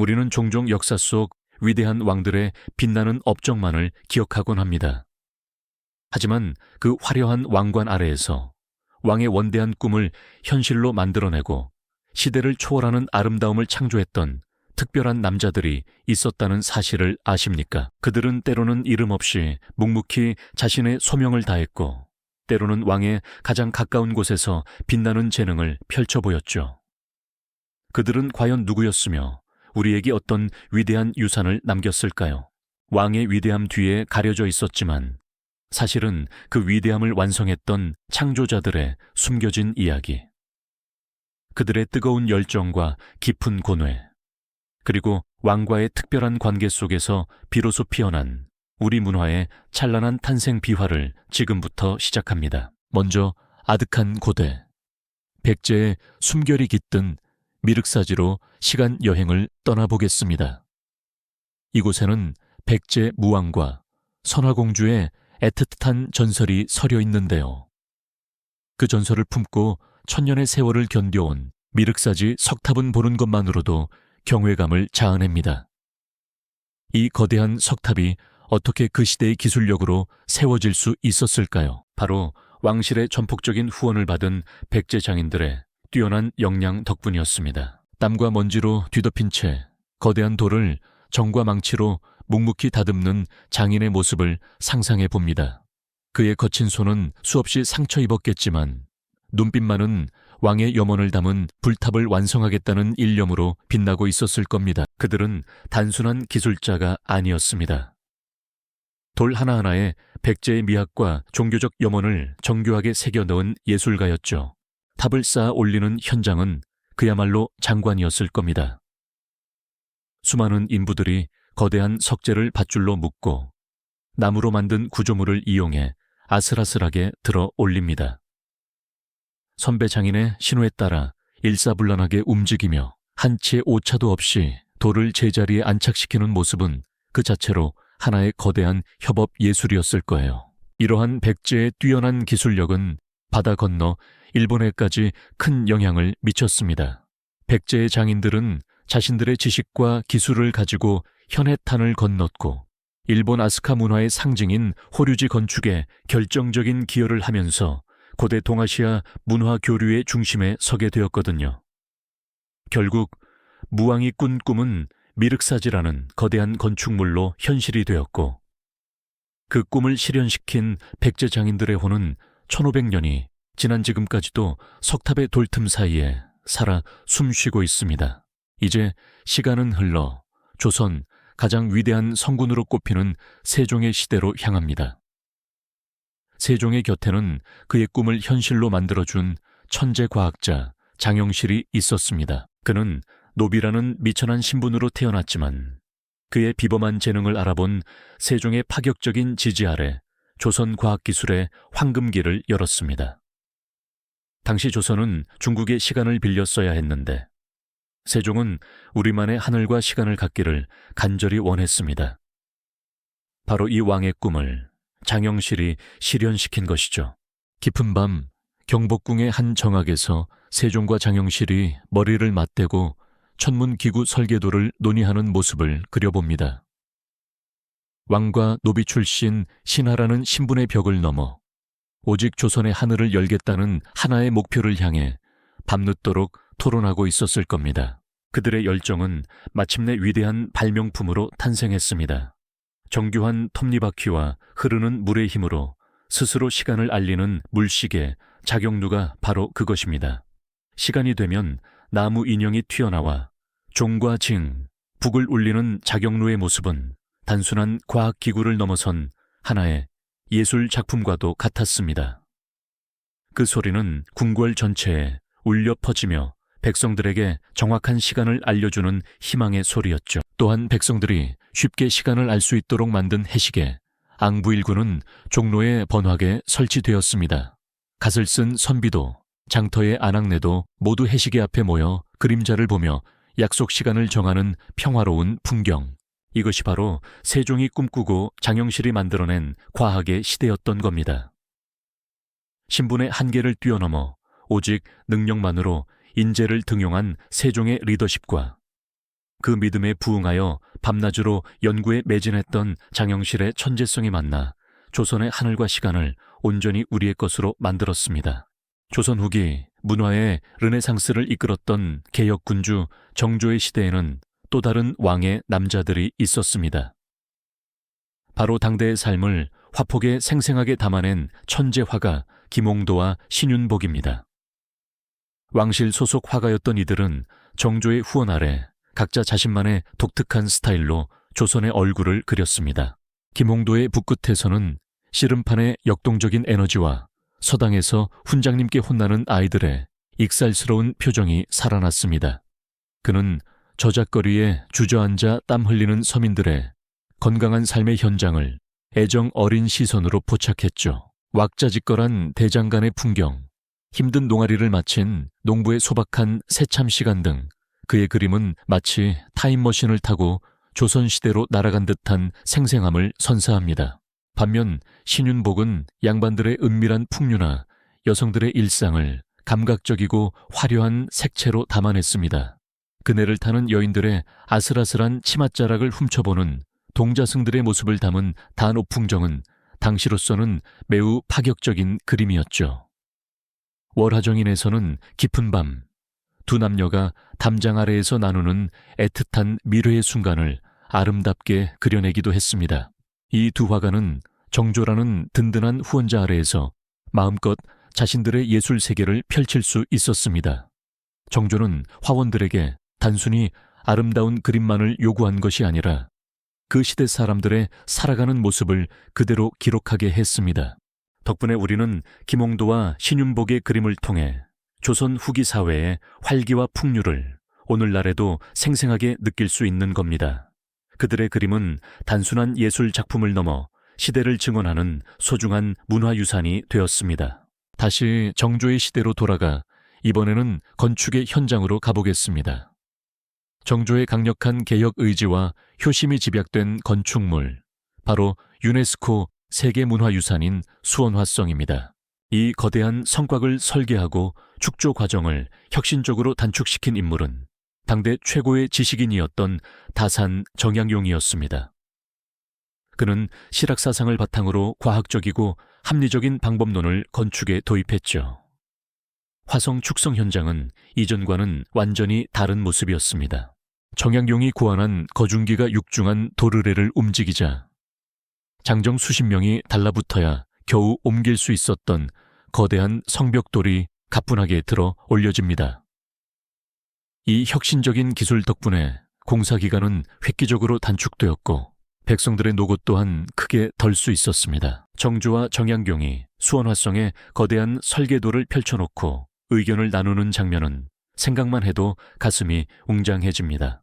우리는 종종 역사 속 위대한 왕들의 빛나는 업적만을 기억하곤 합니다. 하지만 그 화려한 왕관 아래에서 왕의 원대한 꿈을 현실로 만들어내고 시대를 초월하는 아름다움을 창조했던 특별한 남자들이 있었다는 사실을 아십니까? 그들은 때로는 이름 없이 묵묵히 자신의 소명을 다했고 때로는 왕의 가장 가까운 곳에서 빛나는 재능을 펼쳐 보였죠. 그들은 과연 누구였으며 우리에게 어떤 위대한 유산을 남겼을까요? 왕의 위대함 뒤에 가려져 있었지만 사실은 그 위대함을 완성했던 창조자들의 숨겨진 이야기. 그들의 뜨거운 열정과 깊은 고뇌, 그리고 왕과의 특별한 관계 속에서 비로소 피어난 우리 문화의 찬란한 탄생 비화를 지금부터 시작합니다. 먼저 아득한 고대, 백제의 숨결이 깃든 미륵사지로 시간 여행을 떠나보겠습니다. 이곳에는 백제 무왕과 선화공주의 애틋한 전설이 서려 있는데요. 그 전설을 품고 천년의 세월을 견뎌온 미륵사지 석탑은 보는 것만으로도 경외감을 자아냅니다. 이 거대한 석탑이 어떻게 그 시대의 기술력으로 세워질 수 있었을까요? 바로 왕실의 전폭적인 후원을 받은 백제 장인들의 뛰어난 역량 덕분이었습니다. 땀과 먼지로 뒤덮인 채 거대한 돌을 정과 망치로 묵묵히 다듬는 장인의 모습을 상상해 봅니다. 그의 거친 손은 수없이 상처 입었겠지만 눈빛만은 왕의 염원을 담은 불탑을 완성하겠다는 일념으로 빛나고 있었을 겁니다. 그들은 단순한 기술자가 아니었습니다. 돌 하나하나에 백제의 미학과 종교적 염원을 정교하게 새겨 넣은 예술가였죠. 탑을 쌓아 올리는 현장은 그야말로 장관이었을 겁니다. 수많은 인부들이 거대한 석재를 밧줄로 묶고 나무로 만든 구조물을 이용해 아슬아슬하게 들어 올립니다. 선배 장인의 신호에 따라 일사불란하게 움직이며 한치의 오차도 없이 돌을 제자리에 안착시키는 모습은 그 자체로 하나의 거대한 협업 예술이었을 거예요. 이러한 백제의 뛰어난 기술력은 바다 건너 일본에까지 큰 영향을 미쳤습니다. 백제의 장인들은 자신들의 지식과 기술을 가지고 현해탄을 건넜고 일본 아스카 문화의 상징인 호류지 건축에 결정적인 기여를 하면서 고대 동아시아 문화 교류의 중심에 서게 되었거든요. 결국 무왕이 꾼 꿈은 미륵사지라는 거대한 건축물로 현실이 되었고 그 꿈을 실현시킨 백제 장인들의 호는 1500년이 지난 지금까지도 석탑의 돌틈 사이에 살아 숨쉬고 있습니다. 이제 시간은 흘러 조선 가장 위대한 성군으로 꼽히는 세종의 시대로 향합니다. 세종의 곁에는 그의 꿈을 현실로 만들어준 천재 과학자 장영실이 있었습니다. 그는 노비라는 미천한 신분으로 태어났지만 그의 비범한 재능을 알아본 세종의 파격적인 지지 아래 조선 과학기술의 황금기를 열었습니다. 당시 조선은 중국의 시간을 빌려 써야 했는데 세종은 우리만의 하늘과 시간을 갖기를 간절히 원했습니다. 바로 이 왕의 꿈을 장영실이 실현시킨 것이죠. 깊은 밤 경복궁의 한 정학에서 세종과 장영실이 머리를 맞대고 천문 기구 설계도를 논의하는 모습을 그려봅니다. 왕과 노비 출신 신하라는 신분의 벽을 넘어 오직 조선의 하늘을 열겠다는 하나의 목표를 향해 밤늦도록 토론하고 있었을 겁니다. 그들의 열정은 마침내 위대한 발명품으로 탄생했습니다. 정교한 톱니바퀴와 흐르는 물의 힘으로 스스로 시간을 알리는 물시계, 자경루가 바로 그것입니다. 시간이 되면 나무 인형이 튀어나와 종과 징, 북을 울리는 자경루의 모습은 단순한 과학기구를 넘어선 하나의 예술 작품과도 같았습니다. 그 소리는 궁궐 전체에 울려 퍼지며 백성들에게 정확한 시간을 알려주는 희망의 소리였죠. 또한 백성들이 쉽게 시간을 알 수 있도록 만든 해시계 앙부일군은 종로의 번화에 설치되었습니다. 갓을 쓴 선비도 장터의 안악내도 모두 해시계 앞에 모여 그림자를 보며 약속 시간을 정하는 평화로운 풍경. 이것이 바로 세종이 꿈꾸고 장영실이 만들어낸 과학의 시대였던 겁니다. 신분의 한계를 뛰어넘어 오직 능력만으로 인재를 등용한 세종의 리더십과 그 믿음에 부응하여 밤낮으로 연구에 매진했던 장영실의 천재성이 만나 조선의 하늘과 시간을 온전히 우리의 것으로 만들었습니다. 조선 후기 문화의 르네상스를 이끌었던 개혁군주 정조의 시대에는 또 다른 왕의 남자들이 있었습니다. 바로 당대의 삶을 화폭에 생생하게 담아낸 천재 화가 김홍도와 신윤복입니다. 왕실 소속 화가였던 이들은 정조의 후원 아래 각자 자신만의 독특한 스타일로 조선의 얼굴을 그렸습니다. 김홍도의 붓끝에서는 씨름판의 역동적인 에너지와 서당에서 훈장님께 혼나는 아이들의 익살스러운 표정이 살아났습니다. 그는 저작거리에 주저앉아 땀 흘리는 서민들의 건강한 삶의 현장을 애정 어린 시선으로 포착했죠. 왁자지껄한 대장간의 풍경, 힘든 농아리를 마친 농부의 소박한 새참 시간 등 그의 그림은 마치 타임머신을 타고 조선시대로 날아간 듯한 생생함을 선사합니다. 반면 신윤복은 양반들의 은밀한 풍류나 여성들의 일상을 감각적이고 화려한 색채로 담아냈습니다. 그네를 타는 여인들의 아슬아슬한 치맛자락을 훔쳐보는 동자승들의 모습을 담은 단오 풍정은 당시로서는 매우 파격적인 그림이었죠. 월하정인에서는 깊은 밤, 두 남녀가 담장 아래에서 나누는 애틋한 미래의 순간을 아름답게 그려내기도 했습니다. 이 두 화가는 정조라는 든든한 후원자 아래에서 마음껏 자신들의 예술 세계를 펼칠 수 있었습니다. 정조는 화원들에게 단순히 아름다운 그림만을 요구한 것이 아니라 그 시대 사람들의 살아가는 모습을 그대로 기록하게 했습니다. 덕분에 우리는 김홍도와 신윤복의 그림을 통해 조선 후기 사회의 활기와 풍류를 오늘날에도 생생하게 느낄 수 있는 겁니다. 그들의 그림은 단순한 예술 작품을 넘어 시대를 증언하는 소중한 문화유산이 되었습니다. 다시 정조의 시대로 돌아가 이번에는 건축의 현장으로 가보겠습니다. 정조의 강력한 개혁 의지와 효심이 집약된 건축물, 바로 유네스코 세계문화유산인 수원화성입니다. 이 거대한 성곽을 설계하고 축조 과정을 혁신적으로 단축시킨 인물은 당대 최고의 지식인이었던 다산 정양용이었습니다. 그는 실학사상을 바탕으로 과학적이고 합리적인 방법론을 건축에 도입했죠. 화성 축성 현장은 이전과는 완전히 다른 모습이었습니다. 정양용이 고안한 거중기가 육중한 도르래를 움직이자 장정 수십 명이 달라붙어야 겨우 옮길 수 있었던 거대한 성벽돌이 가뿐하게 들어 올려집니다. 이 혁신적인 기술 덕분에 공사 기간은 획기적으로 단축되었고 백성들의 노고 또한 크게 덜 수 있었습니다. 정조와 정양경이 수원화성에 거대한 설계도를 펼쳐놓고 의견을 나누는 장면은 생각만 해도 가슴이 웅장해집니다.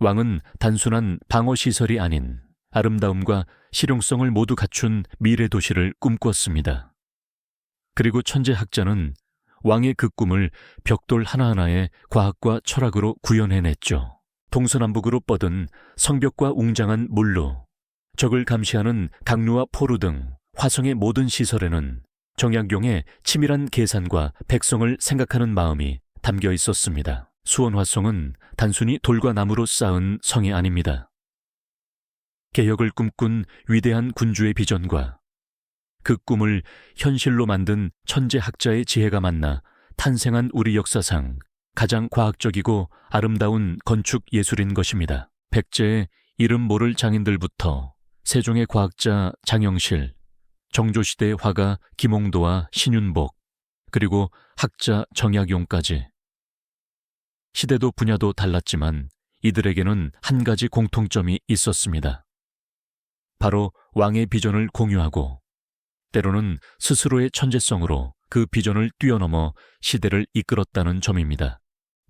왕은 단순한 방어 시설이 아닌 아름다움과 실용성을 모두 갖춘 미래 도시를 꿈꿨습니다. 그리고 천재 학자는 왕의 그 꿈을 벽돌 하나하나에 과학과 철학으로 구현해냈죠. 동서남북으로 뻗은 성벽과 웅장한 물로 적을 감시하는 강루와 포루 등 화성의 모든 시설에는 정약용의 치밀한 계산과 백성을 생각하는 마음이 담겨 있었습니다. 수원화성은 단순히 돌과 나무로 쌓은 성이 아닙니다. 개혁을 꿈꾼 위대한 군주의 비전과 그 꿈을 현실로 만든 천재 학자의 지혜가 만나 탄생한 우리 역사상 가장 과학적이고 아름다운 건축 예술인 것입니다. 백제의 이름 모를 장인들부터 세종의 과학자 장영실, 정조시대의 화가 김홍도와 신윤복, 그리고 학자 정약용까지. 시대도 분야도 달랐지만 이들에게는 한 가지 공통점이 있었습니다. 바로 왕의 비전을 공유하고 때로는 스스로의 천재성으로 그 비전을 뛰어넘어 시대를 이끌었다는 점입니다.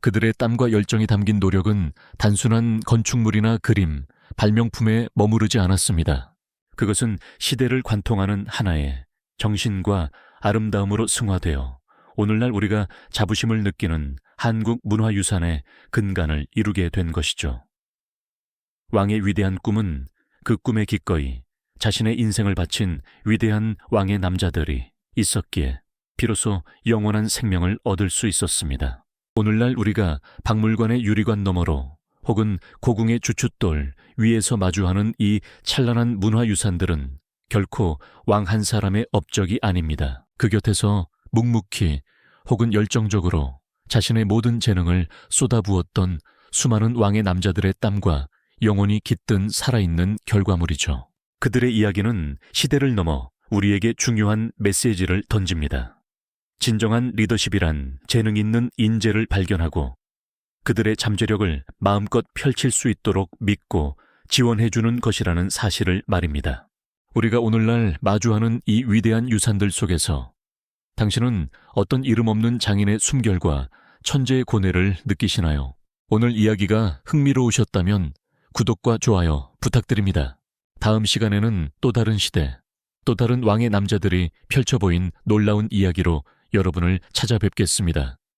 그들의 땀과 열정이 담긴 노력은 단순한 건축물이나 그림, 발명품에 머무르지 않았습니다. 그것은 시대를 관통하는 하나의 정신과 아름다움으로 승화되어 오늘날 우리가 자부심을 느끼는 한국 문화유산의 근간을 이루게 된 것이죠. 왕의 위대한 꿈은 그 꿈에 기꺼이 자신의 인생을 바친 위대한 왕의 남자들이 있었기에 비로소 영원한 생명을 얻을 수 있었습니다. 오늘날 우리가 박물관의 유리관 너머로 혹은 고궁의 주춧돌 위에서 마주하는 이 찬란한 문화유산들은 결코 왕 한 사람의 업적이 아닙니다. 그 곁에서 묵묵히 혹은 열정적으로 자신의 모든 재능을 쏟아부었던 수많은 왕의 남자들의 땀과 영혼이 깃든 살아있는 결과물이죠. 그들의 이야기는 시대를 넘어 우리에게 중요한 메시지를 던집니다. 진정한 리더십이란 재능 있는 인재를 발견하고 그들의 잠재력을 마음껏 펼칠 수 있도록 믿고 지원해주는 것이라는 사실을 말입니다. 우리가 오늘날 마주하는 이 위대한 유산들 속에서 당신은 어떤 이름 없는 장인의 숨결과 천재의 고뇌를 느끼시나요? 오늘 이야기가 흥미로우셨다면 구독과 좋아요 부탁드립니다. 다음 시간에는 또 다른 시대, 또 다른 왕의 남자들이 펼쳐 보인 놀라운 이야기로 여러분을 찾아뵙겠습니다.